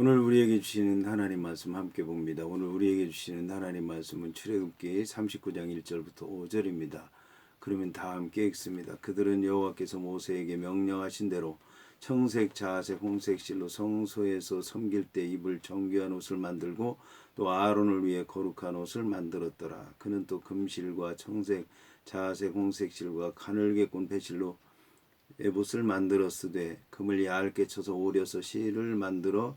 오늘 우리에게 주시는 하나님 말씀 함께 봅니다. 오늘 우리에게 주시는 하나님 말씀은 출애굽기 39장 1절부터 5절입니다. 그러면 다 함께 읽습니다. 그들은 여호와께서 모세에게 명령하신 대로 청색, 자색, 홍색 실로 성소에서 섬길 때 입을 정교한 옷을 만들고 또 아론을 위해 거룩한 옷을 만들었더라. 그는 또 금실과 청색, 자색, 홍색 실과 가늘게 꼰 배실로 에봇을 만들었으되 금을 얇게 쳐서 오려서 실을 만들어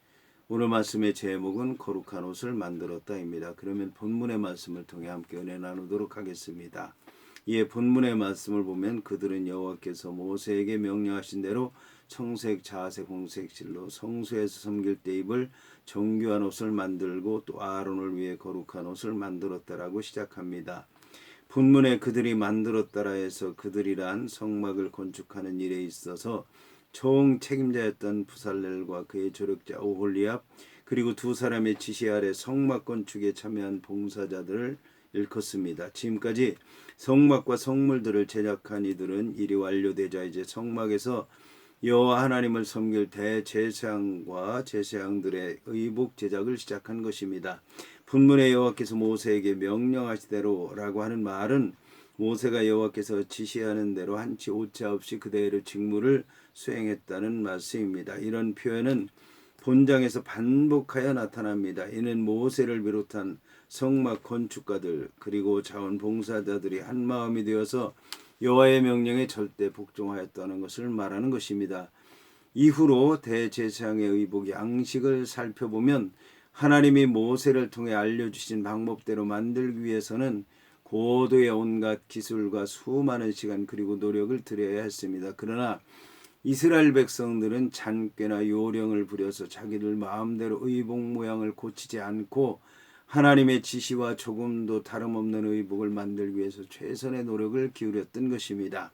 오늘 말씀의 제목은 거룩한 옷을 만들었다입니다. 그러면 본문의 말씀을 통해 함께 은혜 나누도록 하겠습니다. 이에 본문의 말씀을 보면 그들은 여호와께서 모세에게 명령하신 대로 청색, 자색, 홍색 실로 성소에서 섬길 때 입을 정교한 옷을 만들고 또 아론을 위해 거룩한 옷을 만들었다라고 시작합니다. 본문에 그들이 만들었다라 해서 그들이란 성막을 건축하는 일에 있어서 총 책임자였던 부살렐과 그의 조력자 오홀리압 그리고 두 사람의 지시 아래 성막 건축에 참여한 봉사자들을 일컫습니다. 지금까지 성막과 성물들을 제작한 이들은 일이 완료되자 이제 성막에서 여호와 하나님을 섬길 대제사장과 제사장들의 의복 제작을 시작한 것입니다. 분문의 여호와께서 모세에게 명령하시대로라고 하는 말은 모세가 여호와께서 지시하는 대로 한치 오차 없이 그대로 직무를 수행했다는 말씀입니다. 이런 표현은 본장에서 반복하여 나타납니다. 이는 모세를 비롯한 성막 건축가들 그리고 자원봉사자들이 한 마음이 되어서 여호와의 명령에 절대 복종하였다는 것을 말하는 것입니다. 이후로 대제사장의 의복 양식을 살펴보면 하나님이 모세를 통해 알려주신 방법대로 만들기 위해서는 고도의 온갖 기술과 수많은 시간 그리고 노력을 들여야 했습니다. 그러나 이스라엘 백성들은 잔꾀나 요령을 부려서 자기들 마음대로 의복 모양을 고치지 않고 하나님의 지시와 조금도 다름없는 의복을 만들기 위해서 최선의 노력을 기울였던 것입니다.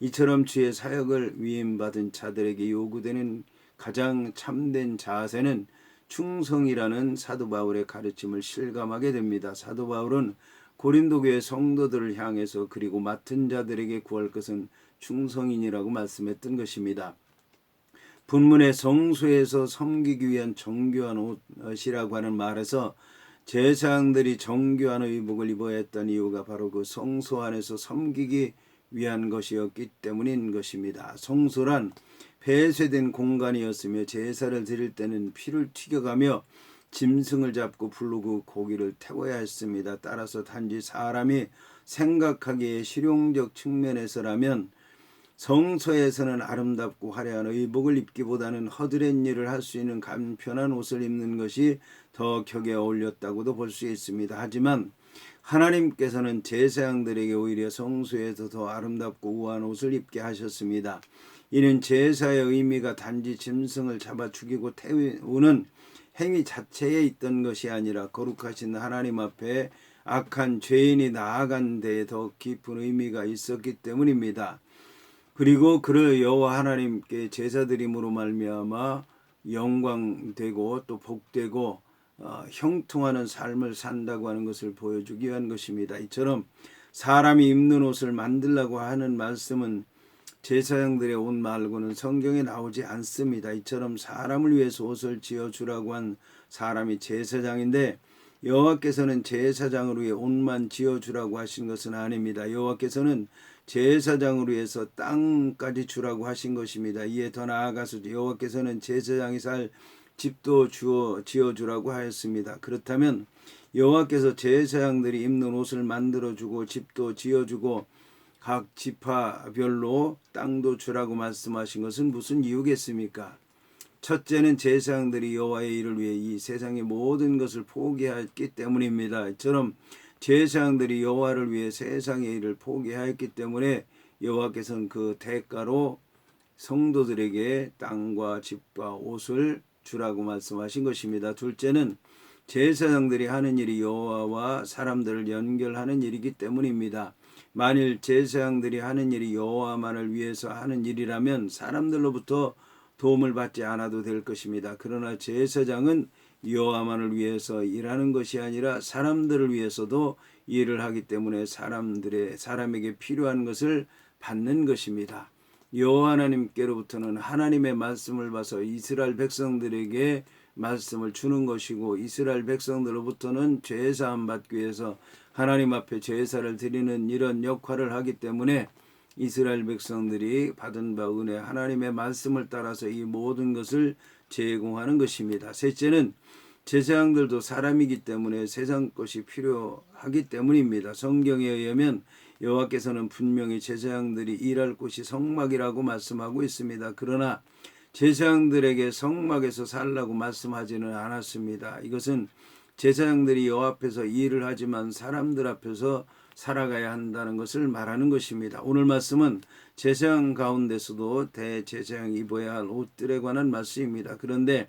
이처럼 주의 사역을 위임받은 자들에게 요구되는 가장 참된 자세는 충성이라는 사도 바울의 가르침을 실감하게 됩니다. 사도 바울은 고린도 교회 성도들을 향해서 그리고 맡은 자들에게 구할 것은 충성인이라고 말씀했던 것입니다. 본문의 성소에서 섬기기 위한 정교한 옷이라고 하는 말에서 제사장들이 정교한 의복을 입어야 했던 이유가 바로 그 성소 안에서 섬기기 위한 것이었기 때문인 것입니다. 성소란 폐쇄된 공간이었으며 제사를 드릴 때는 피를 튀겨가며 짐승을 잡고 부르고 고기를 태워야 했습니다. 따라서 단지 사람이 생각하기에 실용적 측면에서라면 성소에서는 아름답고 화려한 의복을 입기보다는 허드렛 일을 할 수 있는 간편한 옷을 입는 것이 더 격에 어울렸다고도 볼 수 있습니다. 하지만 하나님께서는 제사장들에게 오히려 성소에서 더 아름답고 우아한 옷을 입게 하셨습니다. 이는 제사의 의미가 단지 짐승을 잡아 죽이고 태우는 행위 자체에 있던 것이 아니라 거룩하신 하나님 앞에 악한 죄인이 나아간 데에 더 깊은 의미가 있었기 때문입니다. 그리고 그를 여호와 하나님께 제사드림으로 말미암아 영광되고 또 복되고 어, 형통하는 삶을 산다고 하는 것을 보여주기 위한 것입니다. 이처럼 사람이 입는 옷을 만들라고 하는 말씀은 제사장들의 옷 말고는 성경에 나오지 않습니다. 이처럼 사람을 위해서 옷을 지어 주라고 한 사람이 제사장인데 여호와께서는 제사장을 위해 옷만 지어 주라고 하신 것은 아닙니다. 여호와께서는 제사장을 위해서 땅까지 주라고 하신 것입니다. 이에 더 나아가서 여호와께서는 제사장이 살 집도 주어 지어 주라고 하였습니다. 그렇다면 여호와께서 제사장들이 입는 옷을 만들어 주고 집도 지어 주고 각 지파별로 땅도 주라고 말씀하신 것은 무슨 이유겠습니까? 첫째는 제사장들이 여호와의 일을 위해 이 세상의 모든 것을 포기했기 때문입니다. 이처럼 제사장들이 여호와를 위해 세상의 일을 포기하였기 때문에 여호와께서는 그 대가로 성도들에게 땅과 집과 옷을 주라고 말씀하신 것입니다. 둘째는 제사장들이 하는 일이 여호와와 사람들을 연결하는 일이기 때문입니다. 만일 제사장들이 하는 일이 여호와만을 위해서 하는 일이라면 사람들로부터 도움을 받지 않아도 될 것입니다. 그러나 제사장은 여호와만을 위해서 일하는 것이 아니라 사람들을 위해서도 일을 하기 때문에 사람들의 사람에게 필요한 것을 받는 것입니다. 여호와 하나님께로부터는 하나님의 말씀을 봐서 이스라엘 백성들에게 말씀을 주는 것이고 이스라엘 백성들로부터는 제사함 받기 위해서 하나님 앞에 제사를 드리는 이런 역할을 하기 때문에 이스라엘 백성들이 받은 바 은혜 하나님의 말씀을 따라서 이 모든 것을 제공하는 것입니다. 셋째는 제사장들도 사람이기 때문에 세상 것이 필요하기 때문입니다. 성경에 의하면 여호와께서는 분명히 제사장들이 일할 곳이 성막이라고 말씀하고 있습니다. 그러나 제사장들에게 성막에서 살라고 말씀하지는 않았습니다. 이것은 제사장들이 여호와 앞에서 일을 하지만 사람들 앞에서 살아가야 한다는 것을 말하는 것입니다. 오늘 말씀은 제사장 가운데서도 대제사장이 입어야 할 옷들에 관한 말씀입니다. 그런데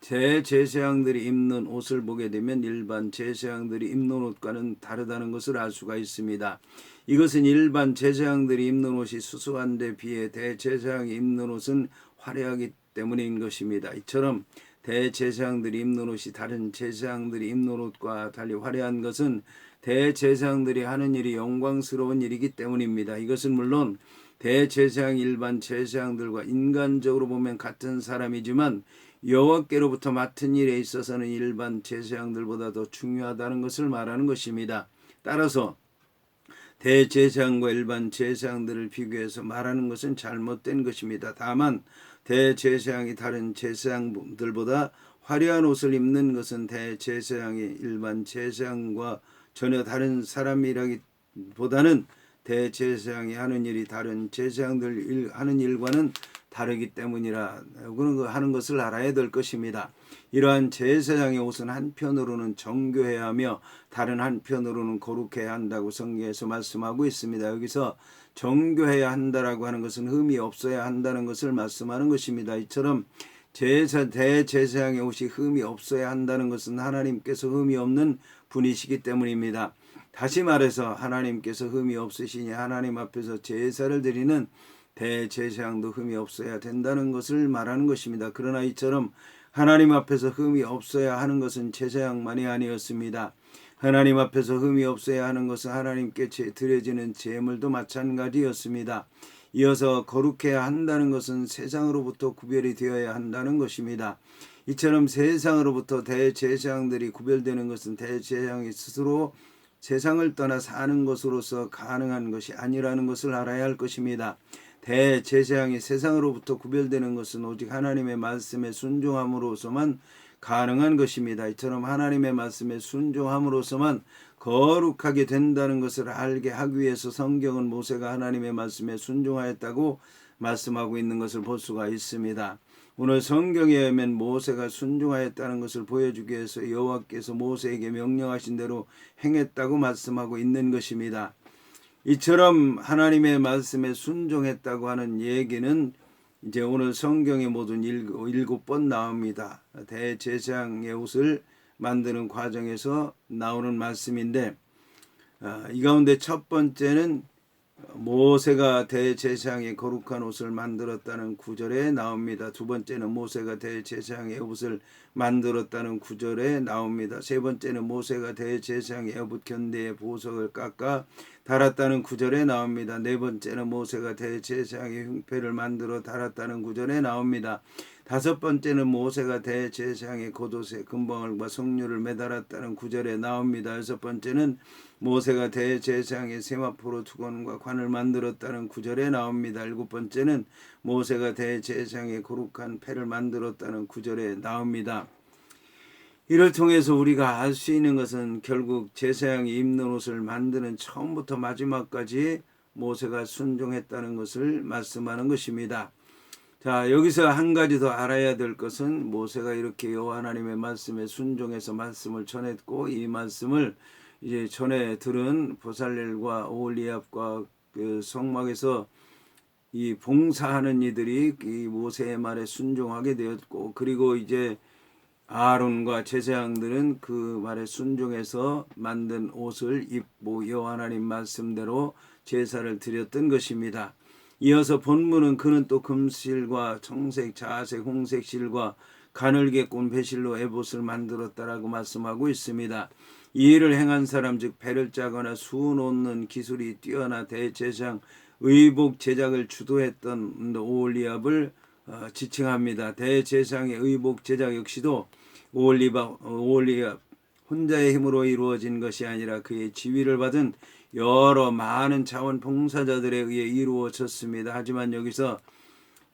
대제사장들이 입는 옷을 보게 되면 일반 제사장들이 입는 옷과는 다르다는 것을 알 수가 있습니다. 이것은 일반 제사장들이 입는 옷이 수수한데 비해 대제사장이 입는 옷은 화려하기 때문인 것입니다. 이처럼 대제사장들이 입는 옷이 다른 제사장들이 입는 옷과 달리 화려한 것은 대제사장들이 하는 일이 영광스러운 일이기 때문입니다. 이것은 물론 대제사장 일반 제사장들과 인간적으로 보면 같은 사람이지만 여호와께로부터 맡은 일에 있어서는 일반 제사장들보다 더 중요하다는 것을 말하는 것입니다. 따라서 대제사장과 일반 제사장들을 비교해서 말하는 것은 잘못된 것입니다. 다만 대제사장이 다른 제사장들보다 화려한 옷을 입는 것은 대제사장이 일반 제사장과 전혀 다른 사람이라기보다는 대제사장이 하는 일이 다른 제사장들 하는 일과는 다르기 때문이라 그런 거 하는 것을 알아야 될 것입니다. 이러한 제사장의 옷은 한편으로는 정교해야 하며 다른 한편으로는 거룩해야 한다고 성경에서 말씀하고 있습니다. 여기서 정교해야 한다라고 하는 것은 흠이 없어야 한다는 것을 말씀하는 것입니다. 이처럼 제사 대제사장의 옷이 흠이 없어야 한다는 것은 하나님께서 흠이 없는 분이시기 때문입니다. 다시 말해서 하나님께서 흠이 없으시니 하나님 앞에서 제사를 드리는 대제사장도 흠이 없어야 된다는 것을 말하는 것입니다. 그러나 이처럼 하나님 앞에서 흠이 없어야 하는 것은 제사장만이 아니었습니다. 하나님 앞에서 흠이 없어야 하는 것은 하나님께 드려지는 제물도 마찬가지였습니다. 이어서 거룩해야 한다는 것은 세상으로부터 구별이 되어야 한다는 것입니다. 이처럼 세상으로부터 대제사장들이 구별되는 것은 대제사장이 스스로 세상을 떠나 사는 것으로서 가능한 것이 아니라는 것을 알아야 할 것입니다. 대제사장이 세상으로부터 구별되는 것은 오직 하나님의 말씀에 순종함으로서만 가능한 것입니다. 이처럼 하나님의 말씀에 순종함으로써만 거룩하게 된다는 것을 알게 하기 위해서 성경은 모세가 하나님의 말씀에 순종하였다고 말씀하고 있는 것을 볼 수가 있습니다. 오늘 성경에 의하면 모세가 순종하였다는 것을 보여주기 위해서 여호와께서 모세에게 명령하신 대로 행했다고 말씀하고 있는 것입니다. 이처럼 하나님의 말씀에 순종했다고 하는 얘기는 이제 오늘 성경에 모든 일곱 번 나옵니다. 대제사장의 옷을 만드는 과정에서 나오는 말씀인데 아, 이 가운데 첫 번째는 모세가 대제사장의 거룩한 옷을 만들었다는 구절에 나옵니다. 두 번째는 모세가 대제사장의 옷을 만들었다는 구절에 나옵니다. 세 번째는 모세가 대제사장의 에봇 견대의 보석을 깎아 달았다는 구절에 나옵니다. 네 번째는 모세가 대제사장의 흉패를 만들어 달았다는 구절에 나옵니다. 다섯 번째는 모세가 대제사장의 겉옷에 금방울과 성류를 매달았다는 구절에 나옵니다. 여섯 번째는 모세가 대제사장의 세마포로 두건과 관을 만들었다는 구절에 나옵니다. 일곱 번째는 모세가 대제사장의 거룩한 패를 만들었다는 구절에 나옵니다. 이를 통해서 우리가 알 수 있는 것은 결국 제사장이 입는 옷을 만드는 처음부터 마지막까지 모세가 순종했다는 것을 말씀하는 것입니다. 자, 여기서 한 가지 더 알아야 될 것은 모세가 이렇게 여호와 하나님의 말씀에 순종해서 말씀을 전했고 이 말씀을 이제 전에 들은 보살렐과 오올리압과 그 성막에서 이 봉사하는 이들이 이 모세의 말에 순종하게 되었고 그리고 이제 아론과 제사장들은 그 말에 순종해서 만든 옷을 입고 여호와 하나님 말씀대로 제사를 드렸던 것입니다. 이어서 본문은 그는 또 금실과 청색, 자색, 홍색 실과 가늘게 꼰 배실로 에봇을 만들었다라고 말씀하고 있습니다. 이 일을 행한 사람 즉 배를 짜거나 수 놓는 기술이 뛰어나 대제사장 의복 제작을 주도했던 오올리압을 어, 지칭합니다. 대제사장의 의복 제작 역시도 오올리바 오올리압 혼자의 힘으로 이루어진 것이 아니라 그의 지위를 받은 여러 많은 자원 봉사자들에 의해 이루어졌습니다. 하지만 여기서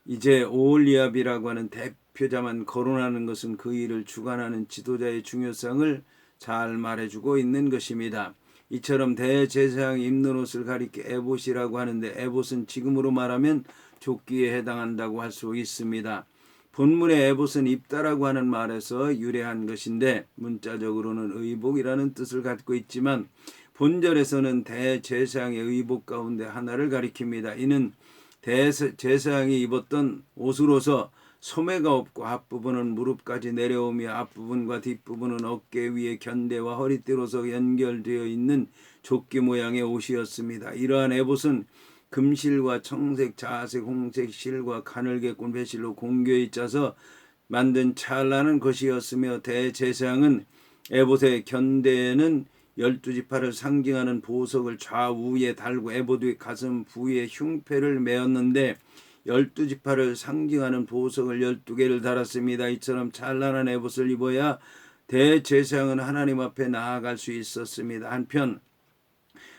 이제 오올리압이라고 하는 대표자만 거론하는 것은 그 일을 주관하는 지도자의 중요성을 잘 말해주고 있는 것입니다. 이처럼 대제사장이 입는 옷을 가리켜 에봇이라고 하는데 에봇은 지금으로 말하면 조끼에 해당한다고 할 수 있습니다. 본문의 에봇은 입다라고 하는 말에서 유래한 것인데 문자적으로는 의복이라는 뜻을 갖고 있지만 본절에서는 대제사장의 의복 가운데 하나를 가리킵니다. 이는 대제사장이 입었던 옷으로서 소매가 없고 앞부분은 무릎까지 내려오며 앞부분과 뒷부분은 어깨 위에 견대와 허리띠로서 연결되어 있는 조끼 모양의 옷이었습니다. 이러한 에봇은 금실과 청색, 자색, 홍색 실과 가늘게 꾼 배실로 공교히 짜서 만든 찬란한 것이었으며 대제사장은 에봇의 견대에는 열두 지파를 상징하는 보석을 좌우에 달고 에봇의 가슴 부위에 흉패를 메었는데 열두 지파를 상징하는 보석을 열두 개를 달았습니다. 이처럼 찬란한 에봇을 입어야 대제사장은 하나님 앞에 나아갈 수 있었습니다. 한편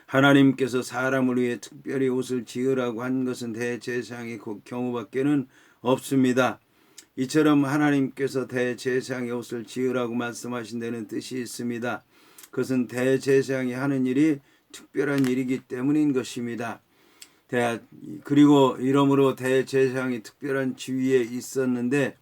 하나님께서 사람을 위해 특별히 옷을 지으라고 한 것은 대제사장의 그 경우밖에는 없습니다. 이처럼 하나님께서 대제사장의 옷을 지으라고 말씀하신 데는 뜻이 있습니다. 그것은 대제사장이 하는 일이 특별한 일이기 때문인 것입니다. 대, 그리고 이러므로 대제사장이 특별한 지위에 있었는데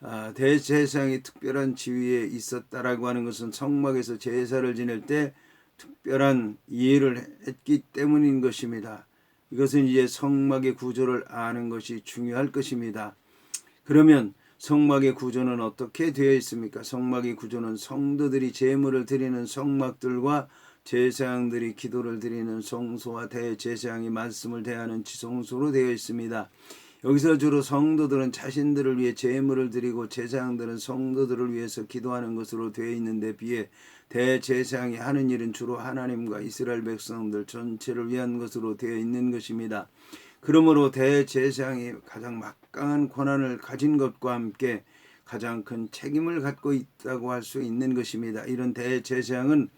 아, 대제사장이 특별한 지위에 있었다라고 하는 것은 성막에서 제사를 지낼 때 특별한 이해를 했기 때문인 것입니다. 이것은 이제 성막의 구조를 아는 것이 중요할 것입니다. 그러면 성막의 구조는 어떻게 되어 있습니까? 성막의 구조는 성도들이 제물을 드리는 성막들과 제사장들이 기도를 드리는 성소와 대제사장이 말씀을 대하는 지성소로 되어 있습니다. 여기서 주로 성도들은 자신들을 위해 제물을 드리고 제사장들은 성도들을 위해서 기도하는 것으로 되어 있는데 비해 대제사장이 하는 일은 주로 하나님과 이스라엘 백성들 전체를 위한 것으로 되어 있는 것입니다. 그러므로 대제사장이 가장 막 강한 권한을 가진 것과 함께 가장 큰 책임을 갖고 있다고 할 수 있는 것입니다. 이런 대제사장은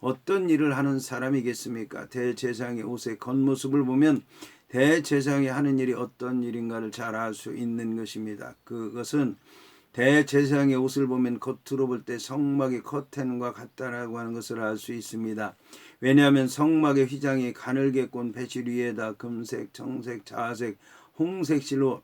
어떤 일을 하는 사람이겠습니까? 대제사장의 옷의 겉모습을 보면 대제사장이 하는 일이 어떤 일인가를 잘 알 수 있는 것입니다. 그것은 대제사장의 옷을 보면 겉으로 볼 때 성막의 커튼과 같다라고 하는 것을 알 수 있습니다. 왜냐하면 성막의 휘장이 가늘게 꼰 배실 위에다 금색, 청색, 자색, 홍색 실로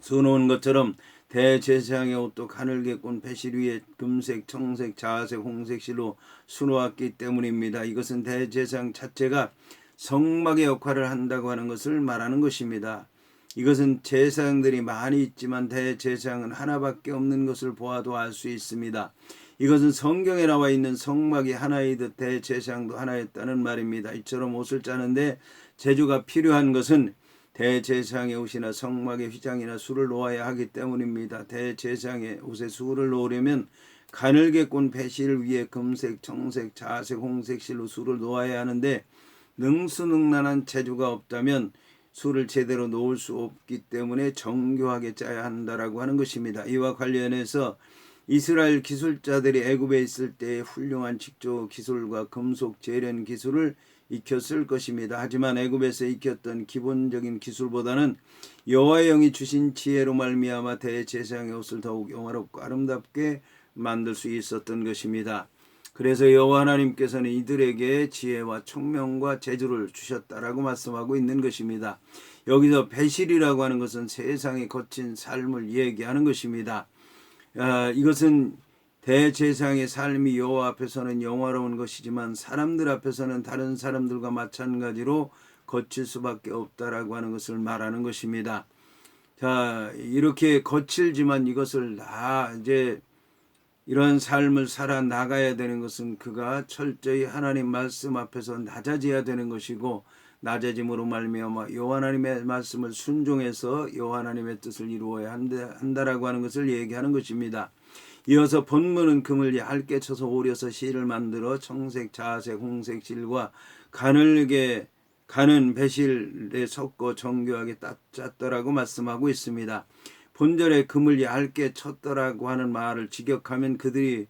수놓은 것처럼 대제사장의 옷도 가늘게 꼰 배실 위에 금색, 청색, 자색, 홍색 실로 수놓았기 때문입니다. 이것은 대제사장 자체가 성막의 역할을 한다고 하는 것을 말하는 것입니다. 이것은 제사장들이 많이 있지만 대제사장은 하나밖에 없는 것을 보아도 알 수 있습니다. 이것은 성경에 나와 있는 성막이 하나이듯 대제사장도 하나였다는 말입니다. 이처럼 옷을 짜는데 제주가 필요한 것은 대제사장의 옷이나 성막의 휘장이나 술을 놓아야 하기 때문입니다. 대제사장의 옷에 술을 놓으려면 가늘게 꼰 배실 위에 금색, 청색, 자색, 홍색 실로 술을 놓아야 하는데 능수능란한 재주가 없다면 술을 제대로 놓을 수 없기 때문에 정교하게 짜야 한다라고 하는 것입니다. 이와 관련해서 이스라엘 기술자들이 애굽에 있을 때 훌륭한 직조 기술과 금속 재련 기술을 익혔을 것입니다. 하지만 애굽에서 익혔던 기본적인 기술보다는 여호와의 영이 주신 지혜로 말미암아 대제사장의 옷을 더욱 영화롭고 아름답게 만들 수 있었던 것입니다. 그래서 여호와 하나님께서는 이들에게 지혜와 총명과 재주를 주셨다라고 말씀하고 있는 것입니다. 여기서 배실이라고 하는 것은 세상의 거친 삶을 얘기하는 것입니다. 아, 이것은 대제사장의 삶이 여호와 앞에서는 영화로운 것이지만 사람들 앞에서는 다른 사람들과 마찬가지로 거칠 수밖에 없다라고 하는 것을 말하는 것입니다. 자, 이렇게 거칠지만 이것을 다 이제 이러한 삶을 살아 나가야 되는 것은 그가 철저히 하나님 말씀 앞에서 낮아져야 되는 것이고 낮아짐으로 말미암아 여호와 하나님의 말씀을 순종해서 여호와 하나님의 뜻을 이루어야 한다, 한다라고 하는 것을 얘기하는 것입니다. 이어서 본문은 금을 얇게 쳐서 오려서 실을 만들어 청색, 자색, 홍색 실과 가늘게 가는 배실에 섞어 정교하게 땄- 짰더라고 말씀하고 있습니다. 본절에 금을 얇게 쳤더라고 하는 말을 직역하면 그들이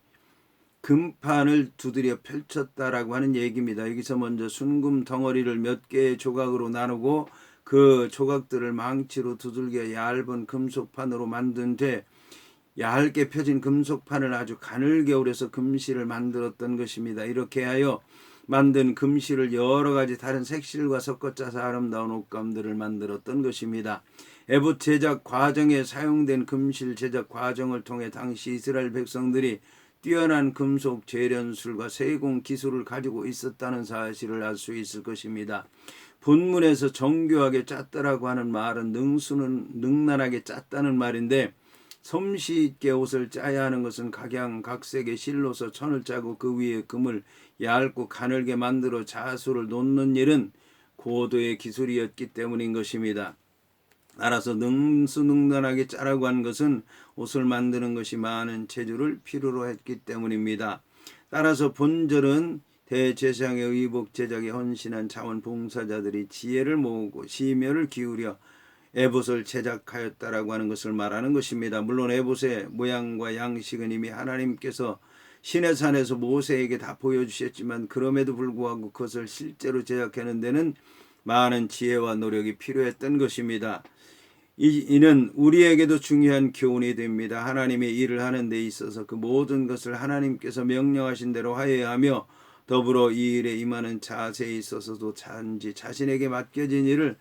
금판을 두드려 펼쳤다라고 하는 얘기입니다. 여기서 먼저 순금 덩어리를 몇 개의 조각으로 나누고 그 조각들을 망치로 두들겨 얇은 금속판으로 만든 뒤 얇게 펴진 금속판을 아주 가늘게 오려서 금실을 만들었던 것입니다. 이렇게 하여 만든 금실을 여러 가지 다른 색실과 섞어 짜서 아름다운 옷감들을 만들었던 것입니다. 에봇 제작 과정에 사용된 금실 제작 과정을 통해 당시 이스라엘 백성들이 뛰어난 금속 재련술과 세공 기술을 가지고 있었다는 사실을 알 수 있을 것입니다. 본문에서 정교하게 짰다라고 하는 말은 능수는 능란하게 짰다는 말인데 솜씨 있게 옷을 짜야 하는 것은 각양 각색의 실로서 천을 짜고 그 위에 금을 얇고 가늘게 만들어 자수를 놓는 일은 고도의 기술이었기 때문인 것입니다. 따라서 능수능란하게 짜라고 한 것은 옷을 만드는 것이 많은 재주를 필요로 했기 때문입니다. 따라서 본절은 대제사장의 의복 제작에 헌신한 자원봉사자들이 지혜를 모으고 심혈을 기울여 에봇을 제작하였다라고 하는 것을 말하는 것입니다. 물론 에봇의 모양과 양식은 이미 하나님께서 신의 산에서 모세에게 다 보여주셨지만 그럼에도 불구하고 그것을 실제로 제작하는 데는 많은 지혜와 노력이 필요했던 것입니다. 이, 이는 우리에게도 중요한 교훈이 됩니다. 하나님의 일을 하는 데 있어서 그 모든 것을 하나님께서 명령하신 대로 하여야 하며 더불어 이 일에 임하는 자세에 있어서도 단지 자신에게 맡겨진 일을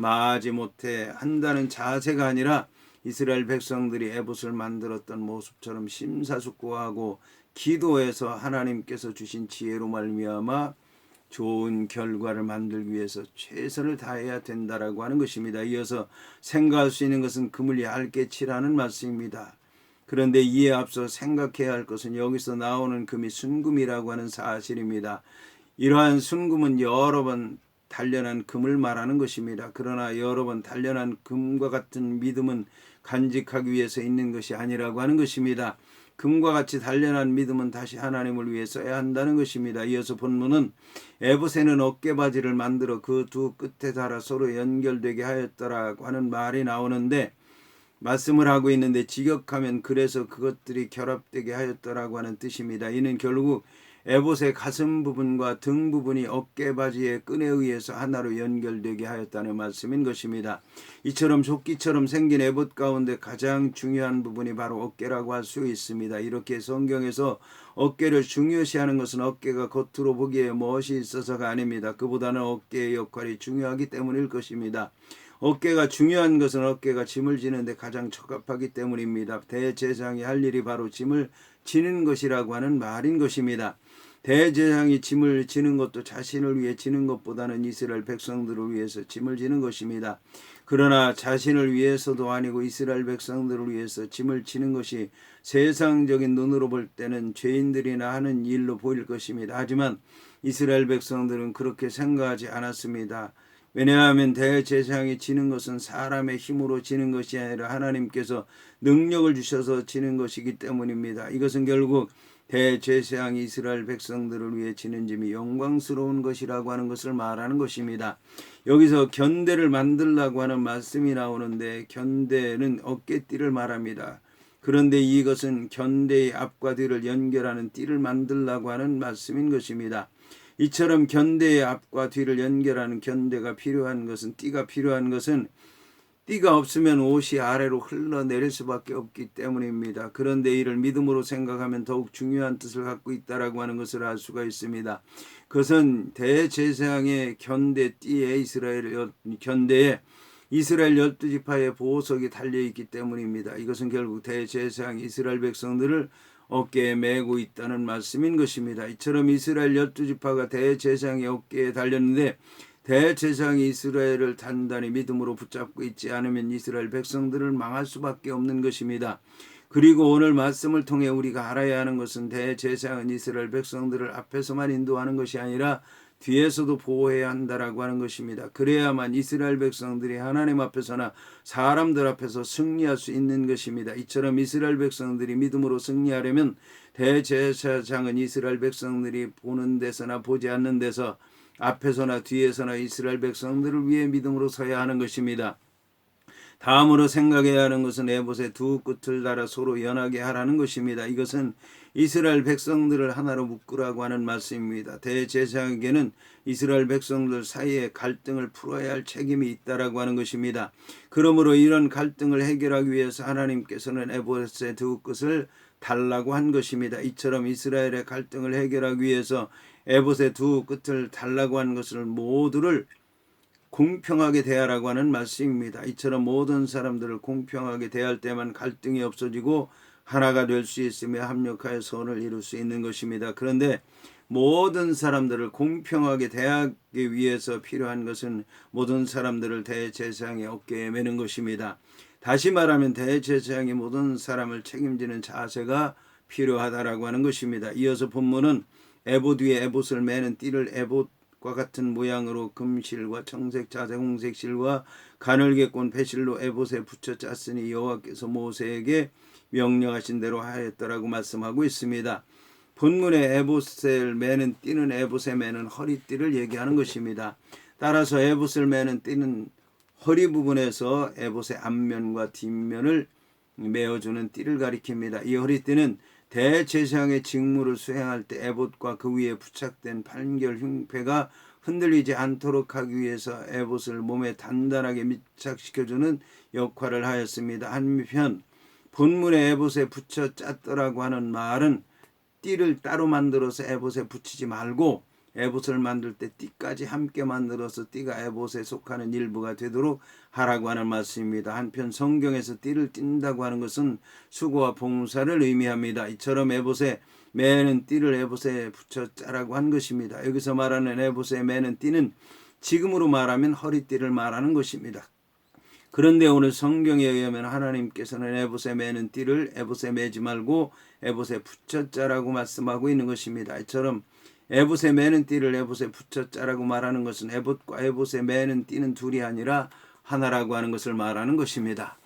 마지 못해 한다는 자세가 아니라 이스라엘 백성들이 에봇을 만들었던 모습처럼 심사숙고하고 기도해서 하나님께서 주신 지혜로 말미암아 좋은 결과를 만들기 위해서 최선을 다해야 된다라고 하는 것입니다. 이어서 생각할 수 있는 것은 금을 얇게 칠하는 말씀입니다. 그런데 이에 앞서 생각해야 할 것은 여기서 나오는 금이 순금이라고 하는 사실입니다. 이러한 순금은 여러 번 단련한 금을 말하는 것입니다. 그러나 여러 번 단련한 금과 같은 믿음은 간직하기 위해서 있는 것이 아니라고 하는 것입니다. 금과 같이 단련한 믿음은 다시 하나님을 위해 써야 한다는 것입니다. 이어서 본문은 에브세는 어깨바지를 만들어 그 두 끝에 달아 서로 연결되게 하였더라고 하는 말이 나오는데 말씀을 하고 있는데 직역하면 그래서 그것들이 결합되게 하였더라고 하는 뜻입니다. 이는 결국 에봇의 가슴 부분과 등 부분이 어깨 바지의 끈에 의해서 하나로 연결되게 하였다는 말씀인 것입니다. 이처럼 조끼처럼 생긴 에봇 가운데 가장 중요한 부분이 바로 어깨라고 할 수 있습니다. 이렇게 성경에서 어깨를 중요시하는 것은 어깨가 겉으로 보기에 멋이 있어서가 아닙니다. 그보다는 어깨의 역할이 중요하기 때문일 것입니다. 어깨가 중요한 것은 어깨가 짐을 지는데 가장 적합하기 때문입니다. 대제사장이 할 일이 바로 짐을 지는 것이라고 하는 말인 것입니다. 대제사장이 짐을 지는 것도 자신을 위해 지는 것보다는 이스라엘 백성들을 위해서 짐을 지는 것입니다. 그러나 자신을 위해서도 아니고 이스라엘 백성들을 위해서 짐을 지는 것이 세상적인 눈으로 볼 때는 죄인들이나 하는 일로 보일 것입니다. 하지만 이스라엘 백성들은 그렇게 생각하지 않았습니다. 왜냐하면 대제사장이 지는 것은 사람의 힘으로 지는 것이 아니라 하나님께서 능력을 주셔서 지는 것이기 때문입니다. 이것은 결국 대제사장이 이스라엘 백성들을 위해 지는 짐이 영광스러운 것이라고 하는 것을 말하는 것입니다. 여기서 견대를 만들라고 하는 말씀이 나오는데 견대는 어깨띠를 말합니다. 그런데 이것은 견대의 앞과 뒤를 연결하는 띠를 만들라고 하는 말씀인 것입니다. 이처럼 견대의 앞과 뒤를 연결하는 견대가 필요한 것은 띠가 필요한 것은 띠가 없으면 옷이 아래로 흘러내릴 수밖에 없기 때문입니다. 그런데 이를 믿음으로 생각하면 더욱 중요한 뜻을 갖고 있다라고 하는 것을 알 수가 있습니다. 그것은 대제사장의 견대 띠에 이스라엘 견대에 이스라엘 열두 지파의 보석이 달려 있기 때문입니다. 이것은 결국 대제사장 이스라엘 백성들을 어깨에 메고 있다는 말씀인 것입니다. 이처럼 이스라엘 열두 지파가 대제사장의 어깨에 달렸는데 대제사장이 이스라엘을 단단히 믿음으로 붙잡고 있지 않으면 이스라엘 백성들을 망할 수밖에 없는 것입니다. 그리고 오늘 말씀을 통해 우리가 알아야 하는 것은 대제사장은 이스라엘 백성들을 앞에서만 인도하는 것이 아니라 뒤에서도 보호해야 한다라고 하는 것입니다. 그래야만 이스라엘 백성들이 하나님 앞에서나 사람들 앞에서 승리할 수 있는 것입니다. 이처럼 이스라엘 백성들이 믿음으로 승리하려면 대제사장은 이스라엘 백성들이 보는 데서나 보지 않는 데서 앞에서나 뒤에서나 이스라엘 백성들을 위해 믿음으로 서야 하는 것입니다. 다음으로 생각해야 하는 것은 에봇의 두 끝을 달아 서로 연하게 하라는 것입니다. 이것은 이스라엘 백성들을 하나로 묶으라고 하는 말씀입니다. 대제사장에게는 이스라엘 백성들 사이에 갈등을 풀어야 할 책임이 있다라고 하는 것입니다. 그러므로 이런 갈등을 해결하기 위해서 하나님께서는 에봇의 두 끝을 달라고 한 것입니다. 이처럼 이스라엘의 갈등을 해결하기 위해서 에봇의 두 끝을 달라고 한 것을 모두를 공평하게 대하라고 하는 말씀입니다. 이처럼 모든 사람들을 공평하게 대할 때만 갈등이 없어지고 하나가 될 수 있으며 합력하여 선을 이룰 수 있는 것입니다. 그런데 모든 사람들을 공평하게 대하기 위해서 필요한 것은 모든 사람들을 대제사장의 어깨에 매는 것입니다. 다시 말하면 대제사장이 모든 사람을 책임지는 자세가 필요하다라고 하는 것입니다. 이어서 본문은 에봇 위에 에봇을 매는 띠를 에봇과 같은 모양으로 금실과 청색 자색 홍색 실과 가늘게 꼰 배실로 에봇에 붙여 짰으니 여호와께서 모세에게 명령하신 대로 하였더라고 말씀하고 있습니다. 본문의 에봇을 매는 띠는 에봇에 매는 허리띠를 얘기하는 것입니다. 따라서 에봇을 매는 띠는 허리 부분에서 에봇의 앞면과 뒷면을 메어주는 띠를 가리킵니다. 이 허리띠는 대제사장의 직무를 수행할 때 에봇과 그 위에 부착된 판결 흉패가 흔들리지 않도록 하기 위해서 에봇을 몸에 단단하게 밀착시켜주는 역할을 하였습니다. 한편 본문의 에봇에 붙여 짰더라고 하는 말은 띠를 따로 만들어서 에봇에 붙이지 말고 에봇을 만들 때 띠까지 함께 만들어서 띠가 에봇에 속하는 일부가 되도록 하라고 하는 말씀입니다. 한편 성경에서 띠를 띈다고 하는 것은 수고와 봉사를 의미합니다. 이처럼 에봇에 매는 띠를 에봇에 붙여 짜라고 한 것입니다. 여기서 말하는 에봇에 매는 띠는 지금으로 말하면 허리띠를 말하는 것입니다. 그런데 오늘 성경에 의하면 하나님께서는 에봇에 매는 띠를 에봇에 매지 말고 에봇에 붙여 짜라고 말씀하고 있는 것입니다. 이처럼 에봇에 매는 띠를 에봇에 붙여 짜라고 말하는 것은 에봇과 에봇에 매는 띠는 둘이 아니라 하나라고 하는 것을 말하는 것입니다.